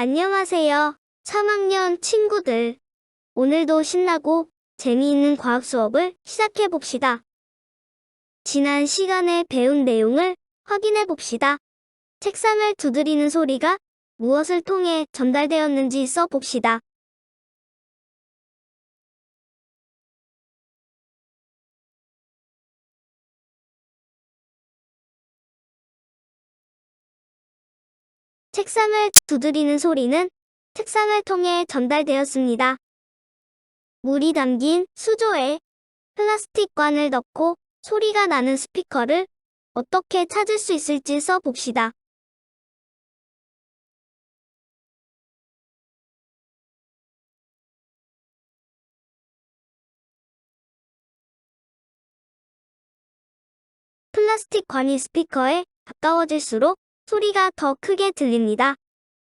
안녕하세요. 3학년 친구들. 오늘도 신나고 재미있는 과학 수업을 시작해 봅시다. 지난 시간에 배운 내용을 확인해 봅시다. 책상을 두드리는 소리가 무엇을 통해 전달되었는지 써 봅시다. 책상을 두드리는 소리는 책상을 통해 전달되었습니다. 물이 담긴 수조에 플라스틱 관을 넣고 소리가 나는 스피커를 어떻게 찾을 수 있을지 써 봅시다. 플라스틱 관이 스피커에 가까워질수록 소리가 더 크게 들립니다.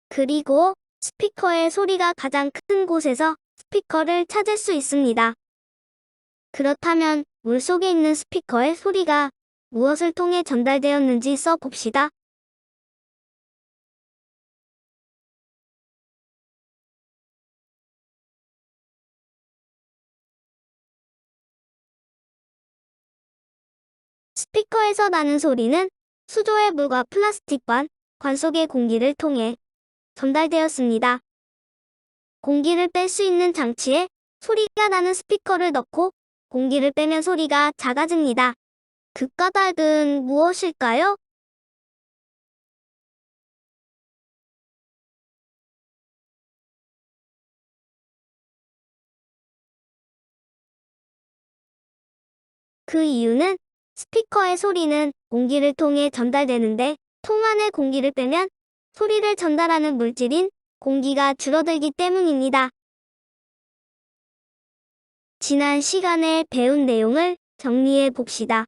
그리고 스피커의 소리가 가장 큰 곳에서 스피커를 찾을 수 있습니다. 그렇다면 물 속에 있는 스피커의 소리가 무엇을 통해 전달되었는지 써 봅시다. 스피커에서 나는 소리는 수조의 물과 플라스틱 관, 관 속의 공기를 통해 전달되었습니다. 공기를 뺄 수 있는 장치에 소리가 나는 스피커를 넣고 공기를 빼면 소리가 작아집니다. 그 까닭은 무엇일까요? 그 이유는 스피커의 소리는 공기를 통해 전달되는데 통 안에 공기를 빼면 소리를 전달하는 물질인 공기가 줄어들기 때문입니다. 지난 시간에 배운 내용을 정리해 봅시다.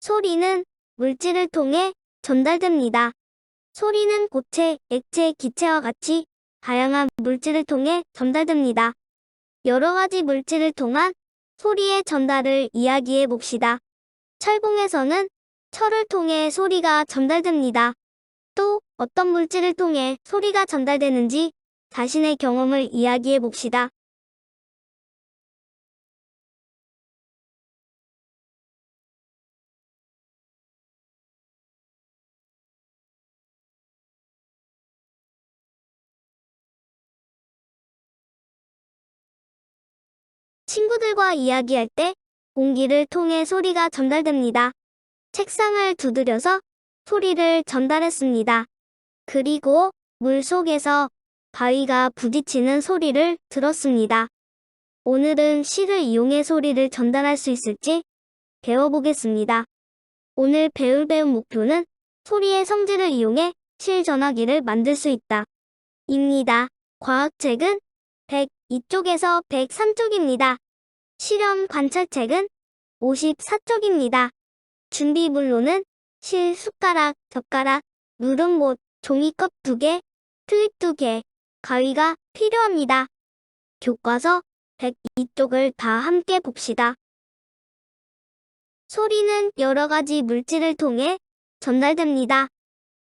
소리는 물질을 통해 전달됩니다. 소리는 고체, 액체, 기체와 같이 다양한 물질을 통해 전달됩니다. 여러 가지 물질을 통한 소리의 전달을 이야기해 봅시다. 철공에서는 철을 통해 소리가 전달됩니다. 또 어떤 물질을 통해 소리가 전달되는지 자신의 경험을 이야기해 봅시다. 친구들과 이야기할 때 공기를 통해 소리가 전달됩니다. 책상을 두드려서 소리를 전달했습니다. 그리고 물 속에서 바위가 부딪히는 소리를 들었습니다. 오늘은 실을 이용해 소리를 전달할 수 있을지 배워보겠습니다. 오늘 배울 배운 목표는 소리의 성질을 이용해 실 전화기를 만들 수 있다. 입니다. 과학책은 102쪽에서 103쪽입니다. 실험 관찰책은 54쪽입니다. 준비 물로는 실, 숟가락, 젓가락, 누름못, 종이컵 2개, 클립 2개, 가위가 필요합니다. 교과서 102쪽을 다 함께 봅시다. 소리는 여러 가지 물질을 통해 전달됩니다.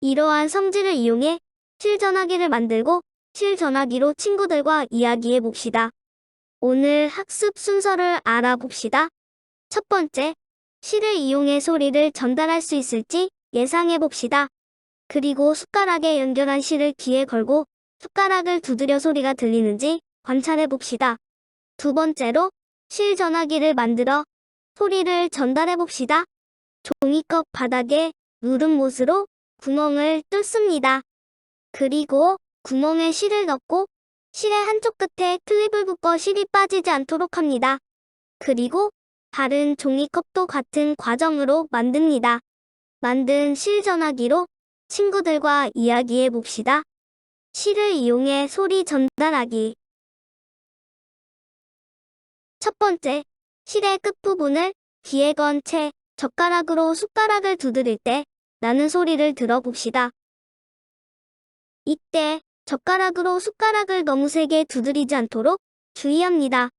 이러한 성질을 이용해 실전화기를 만들고 실전화기로 친구들과 이야기해 봅시다. 오늘 학습 순서를 알아봅시다. 첫 번째, 실을 이용해 소리를 전달할 수 있을지 예상해 봅시다. 그리고 숟가락에 연결한 실을 귀에 걸고 숟가락을 두드려 소리가 들리는지 관찰해 봅시다. 두 번째로, 실 전화기를 만들어 소리를 전달해 봅시다. 종이컵 바닥에 누름못으로 구멍을 뚫습니다. 그리고 구멍에 실을 넣고 실의 한쪽 끝에 클립을 묶어 실이 빠지지 않도록 합니다. 그리고 다른 종이컵도 같은 과정으로 만듭니다. 만든 실 전화기로 친구들과 이야기해 봅시다. 실을 이용해 소리 전달하기. 첫 번째, 실의 끝부분을 귀에 건 채 젓가락으로 숟가락을 두드릴 때 나는 소리를 들어봅시다. 이때 젓가락으로 숟가락을 너무 세게 두드리지 않도록 주의합니다.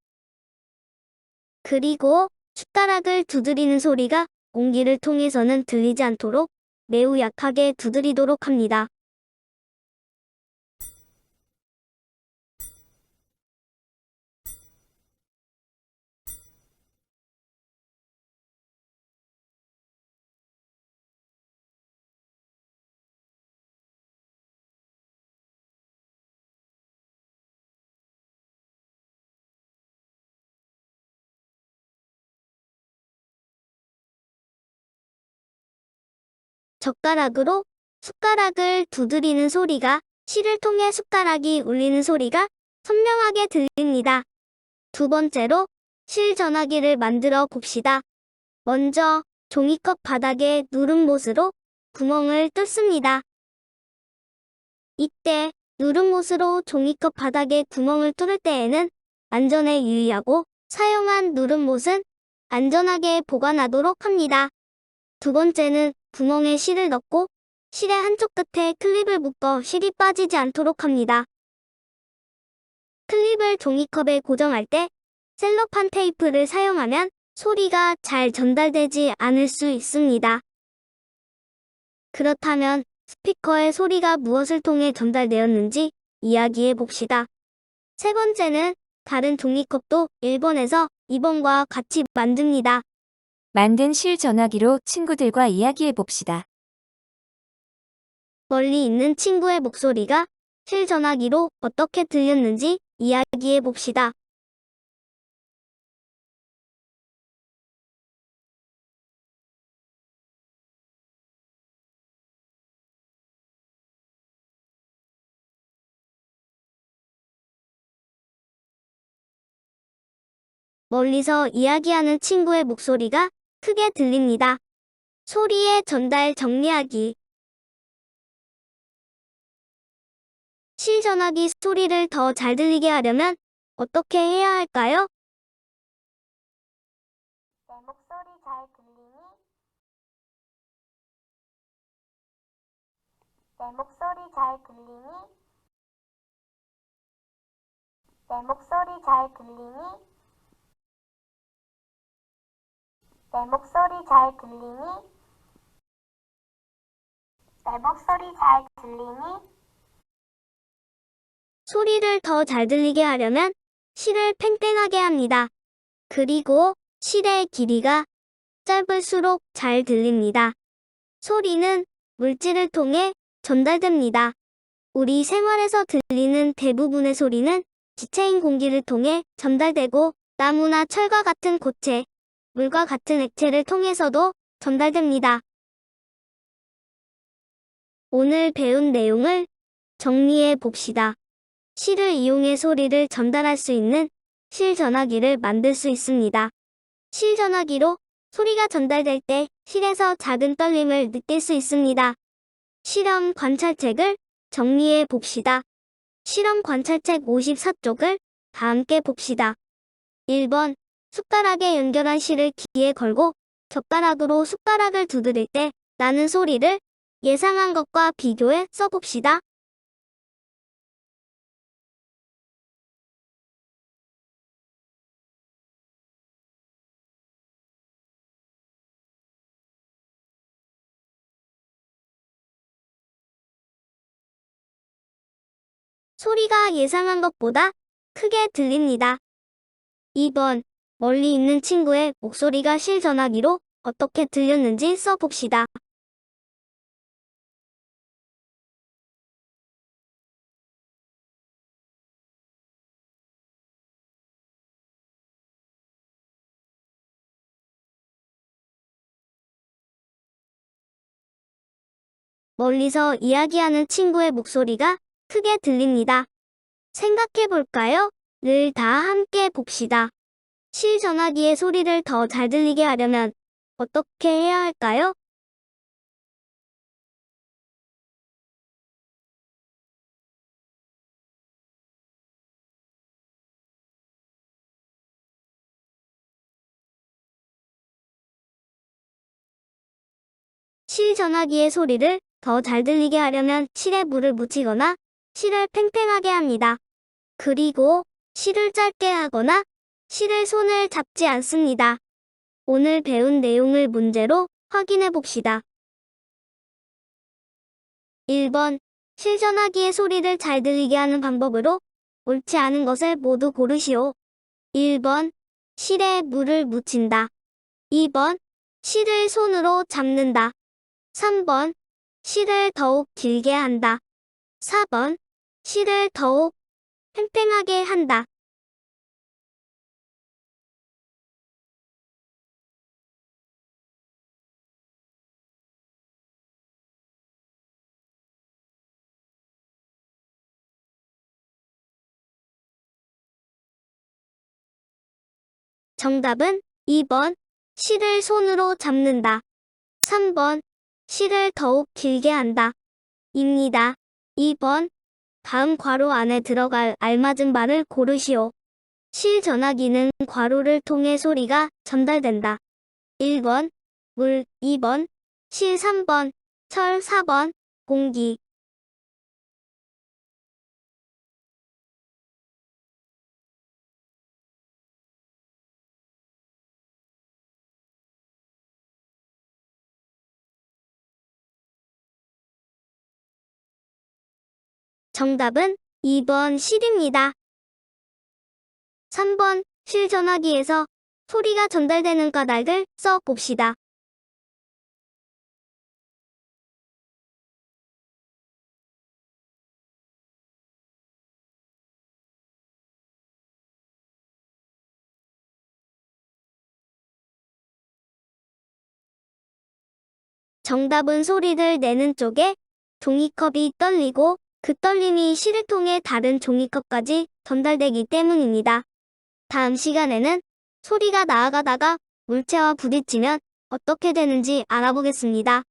그리고 숟가락을 두드리는 소리가 공기를 통해서는 들리지 않도록 매우 약하게 두드리도록 합니다. 젓가락으로 숟가락을 두드리는 소리가 실을 통해 숟가락이 울리는 소리가 선명하게 들립니다. 두 번째로 실 전화기를 만들어 봅시다. 먼저 종이컵 바닥에 누름못으로 구멍을 뚫습니다. 이때 누름못으로 종이컵 바닥에 구멍을 뚫을 때에는 안전에 유의하고 사용한 누름못은 안전하게 보관하도록 합니다. 두 번째는 구멍에 실을 넣고 실의 한쪽 끝에 클립을 묶어 실이 빠지지 않도록 합니다. 클립을 종이컵에 고정할 때 셀로판 테이프를 사용하면 소리가 잘 전달되지 않을 수 있습니다. 그렇다면 스피커의 소리가 무엇을 통해 전달되었는지 이야기해 봅시다. 세 번째는 다른 종이컵도 1번에서 2번과 같이 만듭니다. 만든 실 전화기로 친구들과 이야기해 봅시다. 멀리 있는 친구의 목소리가 실 전화기로 어떻게 들렸는지 이야기해 봅시다. 멀리서 이야기하는 친구의 목소리가 크게 들립니다. 소리의 전달 정리하기. 실전화기 소리를 더 잘 들리게 하려면 어떻게 해야 할까요? 내 목소리 잘 들리니? 내 목소리 잘 들리니? 내 목소리 잘 들리니? 내 목소리 잘 들리니? 내 목소리 잘 들리니? 소리를 더 잘 들리게 하려면 실을 팽팽하게 합니다. 그리고 실의 길이가 짧을수록 잘 들립니다. 소리는 물질을 통해 전달됩니다. 우리 생활에서 들리는 대부분의 소리는 지체인 공기를 통해 전달되고 나무나 철과 같은 고체, 물과 같은 액체를 통해서도 전달됩니다. 오늘 배운 내용을 정리해 봅시다. 실을 이용해 소리를 전달할 수 있는 실 전화기를 만들 수 있습니다. 실 전화기로 소리가 전달될 때 실에서 작은 떨림을 느낄 수 있습니다. 실험 관찰책을 정리해 봅시다. 실험 관찰책 54쪽을 다 함께 봅시다. 1번 숟가락에 연결한 실을 귀에 걸고 젓가락으로 숟가락을 두드릴 때 나는 소리를 예상한 것과 비교해 써봅시다. 소리가 예상한 것보다 크게 들립니다. 2번 멀리 있는 친구의 목소리가 실전화기로 어떻게 들렸는지 써봅시다. 멀리서 이야기하는 친구의 목소리가 크게 들립니다. 생각해 볼까요? 를 다 함께 봅시다. 실전화기의 소리를 더 잘 들리게 하려면 어떻게 해야 할까요? 실 전화기의 소리를 더 잘 들리게 하려면 실에 물을 묻히거나 실을 팽팽하게 합니다. 그리고 실을 짧게 하거나 실을 손을 잡지 않습니다. 오늘 배운 내용을 문제로 확인해 봅시다. 1번 실전화기의 소리를 잘 들리게 하는 방법으로 옳지 않은 것을 모두 고르시오. 1번 실에 물을 묻힌다. 2번 실을 손으로 잡는다. 3번 실을 더욱 길게 한다. 4번 실을 더욱 팽팽하게 한다. 정답은 2번. 실을 손으로 잡는다. 3번. 실을 더욱 길게 한다. 입니다. 2번. 다음 괄호 안에 들어갈 알맞은 말을 고르시오. 실 전화기는 괄호를 통해 소리가 전달된다. 1번. 물 2번. 실 3번. 철 4번. 공기 정답은 2번 실입니다. 3번 실 전화기에서 소리가 전달되는 까닭을 써 봅시다. 정답은 소리를 내는 쪽에 종이컵이 떨리고 그 떨림이 실을 통해 다른 종이컵까지 전달되기 때문입니다. 다음 시간에는 소리가 나아가다가 물체와 부딪히면 어떻게 되는지 알아보겠습니다.